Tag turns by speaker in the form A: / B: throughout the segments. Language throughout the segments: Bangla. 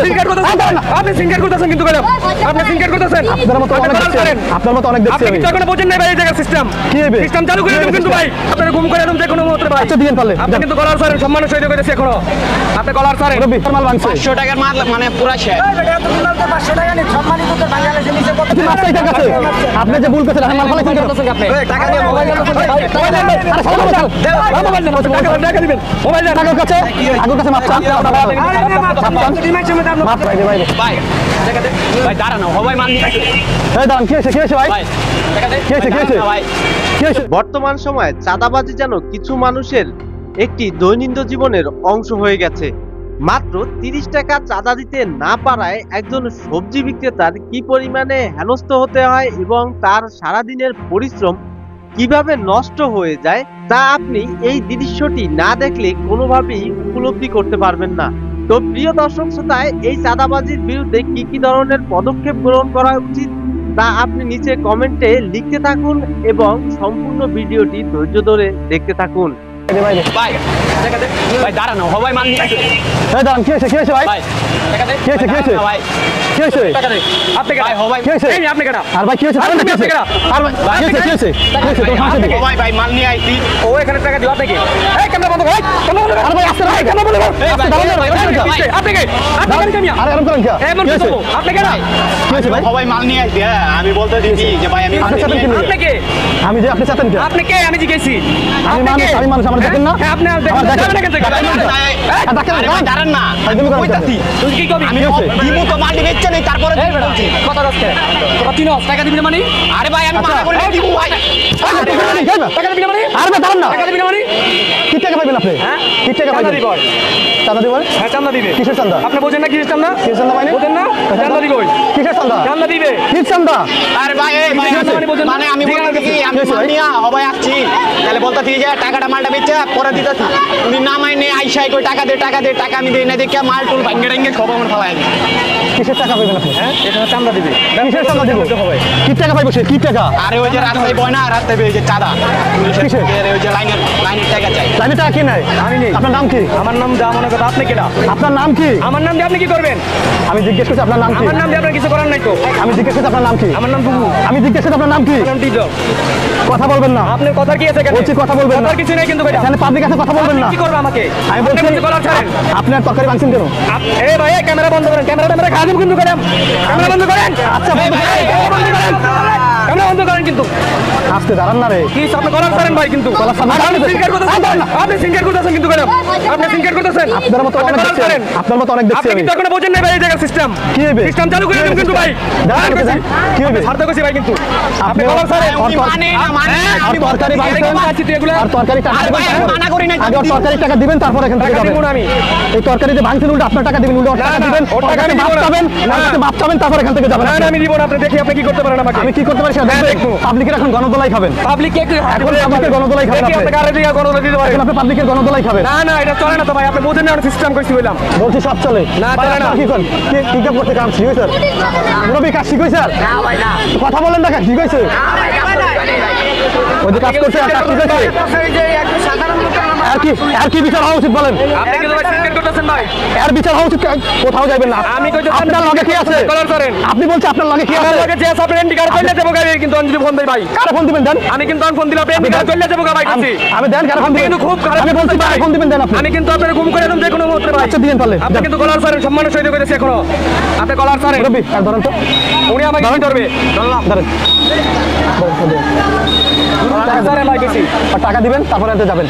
A: করতেছেন আপনি সিনকার করতেছেন কিন্তু ম্যাডাম। আপনি সিনকার করতেছেন
B: আপনার মতো অনেক দেখছি। আপনার মতো অনেক দেখছি
A: আপনি এখনও বোঝেন নাই ভাই এই জায়গার সিস্টেম
B: কি হবে?
A: সিস্টেম চালু করে
B: কি
A: কিন্তু ভাই। আপনার ঘুম করে দেবেন যে কোনো মুহূর্তে ভাই।
B: আচ্ছা দিয়েন পারলে
A: আপনি কিন্তু গলার সারেন সম্মানের সহিত করেছি এখনও। আপনি গলার সারেন
B: রবি ভাঙছে।
C: পাঁচশো টাকার মাল মানে পুরা শেষ।
B: আপনি মাছ চাইতে কাছে। আপনি যে ভুল করছেন
A: টাকা দিয়ে মোবাইল। মোবাইল দেন টাকা টাকা দিবেন মোবাইল
B: কি হয়েছে ভাই
C: ভাই টাকা দে
B: কি হয়েছে, কি
C: ভাই,
B: হয়েছে?
C: দাঁড়ানো, ভাই।
B: কি হয়েছে
D: বর্তমান সময়ে চাঁদাবাজি যেন কিছু মানুষের একটি দৈনন্দিন জীবনের অংশ হয়ে গেছে। মাত্র তিরিশ টাকা চাঁদা দিতে না পারায় একজন সবজি বিক্রেতার কি পরিমাণে হেনস্থ হতে হয় এবং তার সারাদিনের পরিশ্রম কীভাবে নষ্ট হয়ে যায় তা আপনি এই দৃশ্যটি না দেখলে কোনোভাবেই উপলব্ধি করতে পারবেন না। তো প্রিয় দর্শক শ্রোতায় এই চাঁদাবাজির বিরুদ্ধে কি কি ধরনের পদক্ষেপ গ্রহণ করা উচিত তা আপনি নিচে কমেন্টে লিখতে থাকুন এবং সম্পূর্ণ ভিডিওটি ধৈর্য ধরে দেখতে থাকুন।
C: ভাই ভাই দাঁড়ানো সবাই মাল নিয়ে
B: দাঁড়ান কি হয়েছে কি হয়েছে ভাই? কি হয়েছে, কি হয়েছে?
C: ভাই।
B: কি হয়েছে?
C: টাকা দে।
A: আপনি
C: ভাই
B: কি হয়েছে?
A: এই আপনি কেডা?
B: আর ভাই কি হয়েছে? না কি হয়েছে? আর ভাই কি হয়েছে? কি হয়েছে? কি হয়েছে? তোর
C: সবাই ভাই মাল নিয়ে আইছি।
A: ও এখানে টাকা দিও আপনি কি এই ক্যামেরা বন্ধ কর।
B: আরে ভাই আসতে ভাই কেন
C: ভাই,
B: দাঁড়ান
C: ভাই,
B: না,
C: ভাই,
A: আপনি কি? আপনি কেন
B: আরে এরকম করেন কি
A: এমন
B: কি
A: কি আপনি কেডা?
B: কি হয়েছে ভাই?
C: সবাই মাল নিয়ে আইছি হ্যাঁ আমি বলতে দিচ্ছি যে ভাই আমি
B: আপনি কি
A: আপনি কে?
B: আমি যে আপনি চাচ্ছেন কি?
A: আপনি কে? আমি জিজ্ঞেসি।
B: আমি মানুষ আমি মানুষ আমার দেখেন না।
A: হ্যাঁ, আপনি আর দেখেন না, না কেন
C: না,
B: দেখেন,
C: ভাই, দাঁড়ান। না।
B: ভাই, তুমি
A: তুই কি করবি
C: আমি তো মাল বেচছে নেই তারপরে।
A: কথা রাখতে তোরা তিন টাকা দিবি মানে
C: আরে ভাই আমি মানা করে ভাই
B: টাকা
A: দিবি মানে
B: আরে দাঁড়ান না
A: টাকা দিবি মানে
B: টাকা পাইবেন আপনি?
A: হ্যাঁ?
B: কি টাকা
A: দিব।
B: চাঁদা দিবেন
A: হ্যাঁ চান্দা দিবে।
B: কিসের চাঁদা?
A: আপনি বোঝেন না কিসের চান্দা
B: কিসের চাঁদা মানে?
A: বোঝেন না? চান্দা দিবে।
B: কিসের চাঁদা?
A: চান্দা দিবে।
B: কি চাঁদা?
C: আরে ভাই? মানে মানে আমি বলতে
A: আছে,
C: কি আমি
B: কি হয়েছে
C: মাল
B: ভাই?
C: নিয়ে সবাই আসছি তাহলে বলতে ঠিক যে টাকাটা মালটা বেচে পরে দিতেছি। উনি না মাইনে আইসাই কই টাকা দে টাকা দে টাকা আমি দেই না দেখে মাল টুল ভাঙ্গে টাঙ্গে খবর আমার খাওয়াই
B: কিসের টাকা পাইবেন আপনি?
A: হ্যাঁ এটা চান্দা দিবে।
B: কিসের চাঁদা দিব? কি টাকা পাইবো সে? কি টাকা?
C: আরে ওই যে রাস্তায় বয় না রাস্তায় ওই যে চাঁদা।
B: কিসের?
C: ওই যে লাইনের লাইনের টাকা চাই।
B: লাইনে টাকা কি নাই।
A: আমি নেই।
B: আপনার নাম কি?
A: আমার নাম যা মনে কথা আপনি কেডা?
B: আপনার নাম কি?
A: আমার নাম দিয়ে আপনি কি করবেন?
B: আমি জিজ্ঞেস করছি আপনার নাম কি?
A: আমার নাম দিয়ে আপনার কিছু করার নাই তো।
B: আমি জিজ্ঞেস করছি আপনার নাম কি?
A: আমার নাম বুবু
B: আমি জিজ্ঞেস করছি আপনার নাম কি?
A: নাম টিজর
B: কথা বলবেন না।
A: আপনার কথার কি আছে
B: বলছি কথা বলবেন না।
A: কিছু নেই কিন্তু ভাই
B: এখানে পাবলিক আছে কথা বলবেন না।
A: কি করবে আমাকে?
B: আমি বলছি
A: কলার ছাড়েন।
B: আপনার তরকারি ভাঙছেন কেন?
A: এই ভাই ক্যামেরা বন্ধ করেন ক্যামেরা ট্যামেরা খাওয়া কিন্তু করেন ক্যামেরা বন্ধ করেন।
B: আচ্ছা বন্ধ
A: ক্যামেরা বন্ধ করেন। ক্যামেরা বন্ধ করেন কিন্তু।
B: আজকে দাঁড়ান না রে।
A: কি আপনি কলার ছাড়েন ভাই কিন্তু। আপনি সিনকার করতেছেন আপনি সিনকার করতেছেন কিন্তু করেন আপনি সিনকার করতেছেন।
B: আপনার মতো অনেক
A: কলার
B: দেখছি
A: ছাড়েন।
B: আমি। আপনার মতো অনেক দেখছি
A: আপনি কিন্তু এখনও বোঝেন নাই ভাই এই জায়গার সিস্টেম
B: কি হবে?
A: সিস্টেম চালু করে দেবেন কিন্তু ভাই।
B: দাঁড়ান, কি হবে?
A: আপনি ছাড়তে কইছি ভাই কিন্তু। আপনি
B: আপনি-
A: ছাড়েন
C: উনি মানে না মানে
A: আছি তুই এগুলো।
B: আর তরকারি টাকা দিবেন
C: ভাই, মানা করি নাই,
B: আগে। তরকারি টাকা দিবেন তারপর এখান থেকে যাবেন।
A: আমি।
B: এই তরকারি যে ভাঙছেন উল্টো আপনার টাকা দিবেন উল্টো টাকা দিবেন।
A: ওর টাকা আমি
B: মাপ
A: দিব না। না।
B: মাপ চাবেন তারপর এখান থেকে যাবেন
A: না না আমি দিব না। আপনি দেখি আপনি কি করতে পারেন আমাকে?
B: আমি কি করতে পারি সেটা
A: হ্যাঁ, দেখব।
B: পাবলিকের এখন গণদোলাই খাবেন।
A: পাবলিক কে
B: এখন পাবলিকের গণদোলাই খাবেন
A: দেখি
B: আপনি।
A: কারে দিয়ে গণদোলাই দিতে পারেন
B: আপনি পাবলিকের গণদোলাই খাবেন।
A: না না এটা চলে না তো ভাই আপনি বোঝেন না সিস্টেম করছি বললাম
B: বলছি সব চলে।
A: না, চলে না।
B: কি করেন? কি কি করতে কাম শিখে স্যার রবি কাজ শিখে স্যার কথা বলেন না ঠিক কইছে ওই যে কাজ করছে কাজ শিখেছে? আর কি আর কি বিচার হওয়া উচিত বলেন?
A: আপনি কিন্তু ভাই সিনকার করতেছেন ভাই?
B: এর বিচার হওয়া উচিত কোথাও যাবেন না।
A: আমি কইতে
B: আপনার লগে কি আছে?
A: কলার করেন।
B: আপনি বলছেন আপনার লগে কি
A: আমার
B: আছে?
A: লগে যে আছে আপনি এন্ডি কার্ড কইলে দেবো গাই কিন্তু আমি ফোন দেই ভাই।
B: কারে ফোন দিবেন দেন?
A: আমি কিন্তু ফোন দিলাম এন্ডি কার্ড কইলে দেবো ভাই কাছে।
B: আমি- দেন কারে ফোন
A: আপনি
B: দিবেন?
A: কিন্তু খুব খারাপ
B: আমি বলছি
A: ভাই।
B: ফোন দিবেন দেন আপনি?
A: আমি কিন্তু আপনার ঘুম করে দেব যে কোনো মুহূর্তে ভাই।
B: আচ্ছা দিয়েন তাহলে।
A: আপনি কিন্তু কলার সহিত করেছি এখনও। আপনি কলার
B: আর ধরেন তো।
A: উনি আমাকে ধরবে? ধরলাম
B: ধরেন। টাকা দিবেন তারপরে এতে যাবেন।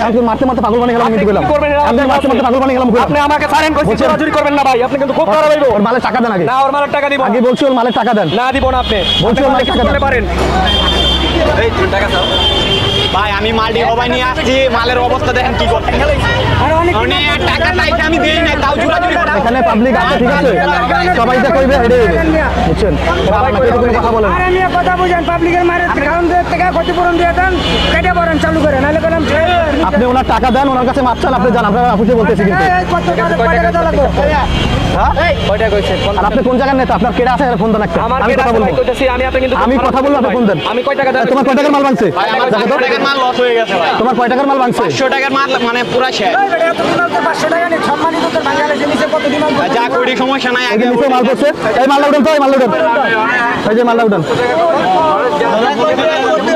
B: আপনি মারতে মারতে পাগল বানিয়ে গেলাম
A: আপনি
B: গেলাম
A: কি করবেন এটা
B: আপনি
A: আপনি
B: মারতে মারতে পাগল বানিয়ে গেলাম
A: আপনি আমাকে ছাড়েন কইছি চোরাচুরি করবেন না ভাই আপনি কিন্তু খুব খারাপ হইব
B: ওর মালের টাকা দেন আগে।
A: না ওর মালের টাকা দিব
B: আগে বলছি ওর মালের টাকা দেন।
A: না দিব না আপনি।
B: বলছি ওর
A: মালিক
B: টাকা
A: করতে
B: দেন।
A: পারেন। এই তুমি টাকা চাও?
C: ভাই আমি মালটি সবাই নিয়ে আসছি মালের অবস্থা দেখেন কি করতে মানে টাকা আমি দেই নাই তাও জুরাজুরি করে
B: এখানে পাবলিক আছে ঠিক আছে? সবাই যা কইবে হেডে বুঝছেন? কথা বলেন
E: আরে কথা বুঝেন পাবলিকের মারে কারণ ক্ষতিপূরণ দিয়ে দেন। কেটে পড়েন চালু করে নাহলে বললাম যে,
B: আপনি ওনার টাকা দেন ওনার কাছে মাপ চান আপনি জান আপনার অফিসে বলতেছি কিন্তু? হ্যাঁ? আপনি কোন জায়গার নেতা? আপনার কেডা আছে? ফোন দেন একটা। আমি কথা বলব।
A: আমি আপনি কিন্তু
B: আমি
A: খুব
B: কথা বলব আপনি ফোন দেন।
A: আমি কয় টাকা
B: তোমার কয় টাকার মাল ভাঙছে?
C: হয়ে
B: তোমার কয় টাকার মাল ভাঙছে?
C: টাকার মাল মানে পুরা শেষ।
E: এই বেটা, এতগুলো তো 500 টাকা নিয়ে সম্মানিত তোর কত ডিমান্ড
C: যা সমস্যা নাই আগে
B: নিচে মাল এই উঠান তো এই উঠান। এই যে উঠান।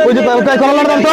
B: ওই দেন তো?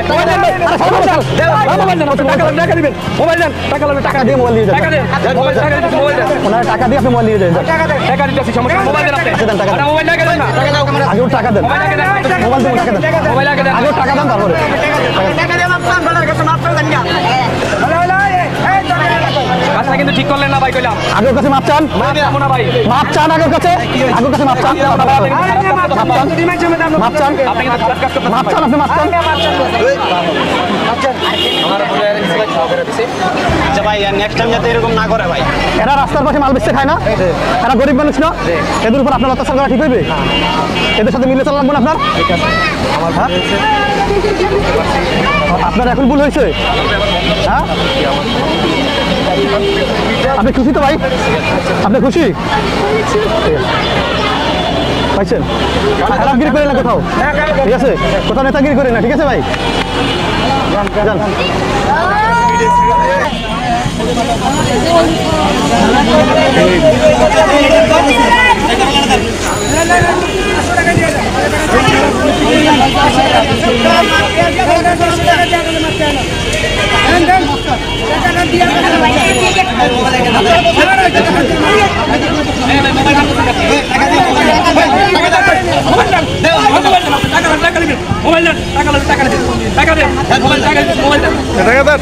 E: টাকা দিয়ে
B: আপনি
A: মোবাইল
B: নিয়ে যান
A: টাকা দেন দেন,
B: টাকা
E: দেন।
A: মোবাইল দেন
B: টাকা
A: টাকা ঠিক করলেন না ভাই কইলাম
B: আগে ওর কাছে মাপ চান
A: না ভাই
B: মাপ চান আগের কাছে আগের কাছে মাপ চান মাপ চান মাপ চান আপনি মাপ চান
C: আচ্ছা নেক্সট টাইম যাতে এরকম না করে ভাই
B: এরা রাস্তার পাশে মাল বেচতে খায় না এরা গরিব মানুষ না এদের উপর আপনার অত্যাচার করা ঠিক হইবে এদের সাথে মিলে চললাম আপনার হ্যাঁ? আপনার এখন ভুল হয়েছে হ্যাঁ আপনি খুশি তো ভাই? আপনি খুশি। পাইছেন? খারাপগিরি করেন না কোথাও? ঠিক আছে? কোথাও নেতাগিরি করেন না, ঠিক আছে ভাই
E: দিয়ে দেন পাঁচশো টাকা দিয়ে গেলে মাছ চালান দেন দেন টাকাটা দিয়ে
A: মোবাইল দেন টাকা লাগবে টাকা দেন টাকা দেন। মোবাইল টাকা দেন মোবাইল দেন। টাকা দেন।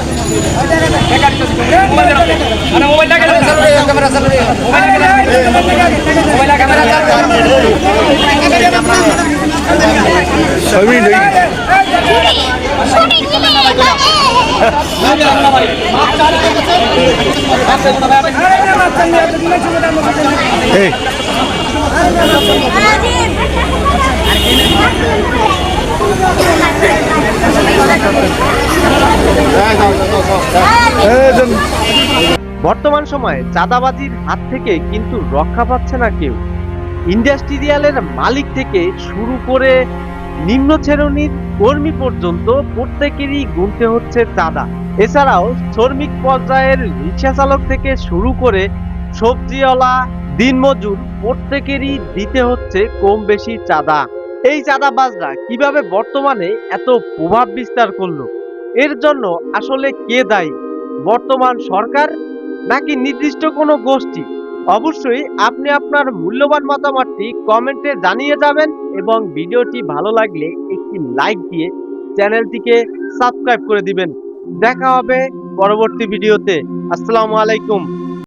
A: টাকা দিতেছি মোবাইল দেন আরে মোবাইল টাকা দেন। ক্যামেরা চালু মোবাইল টাকা দেন মোবাইল ক্যামেরা চালু
E: মাছ চান দিয়ে
D: বর্তমান সময়ে চাঁদাবাজির হাত থেকে কিন্তু রক্ষা পাচ্ছে না কেউ। ইন্ডাস্ট্রিয়ালের মালিক থেকে শুরু করে নিম্ন শ্রেণির কর্মী পর্যন্ত প্রত্যেকেরই গুনতে হচ্ছে চাঁদা। এছাড়াও শ্রমিক পর্যায়ের রিক্সা চালক থেকে শুরু করে সবজিওয়ালা, দিনমজুর প্রত্যেকেরই দিতে হচ্ছে কম বেশি চাঁদা। এই চাঁদাবাজরা কীভাবে বর্তমানে এত প্রভাব বিস্তার করল? এর জন্য আসলে কে দায়ী? বর্তমান সরকার নাকি নির্দিষ্ট কোনো গোষ্ঠী? অবশ্যই আপনি আপনার মূল্যবান মতামতটি কমেন্টে জানিয়ে যাবেন এবং ভিডিওটি ভালো লাগলে একটি লাইক দিয়ে চ্যানেলটিকে সাবস্ক্রাইব করে দিবেন। দেখা হবে পরবর্তী ভিডিওতে। আসসালামু আলাইকুম।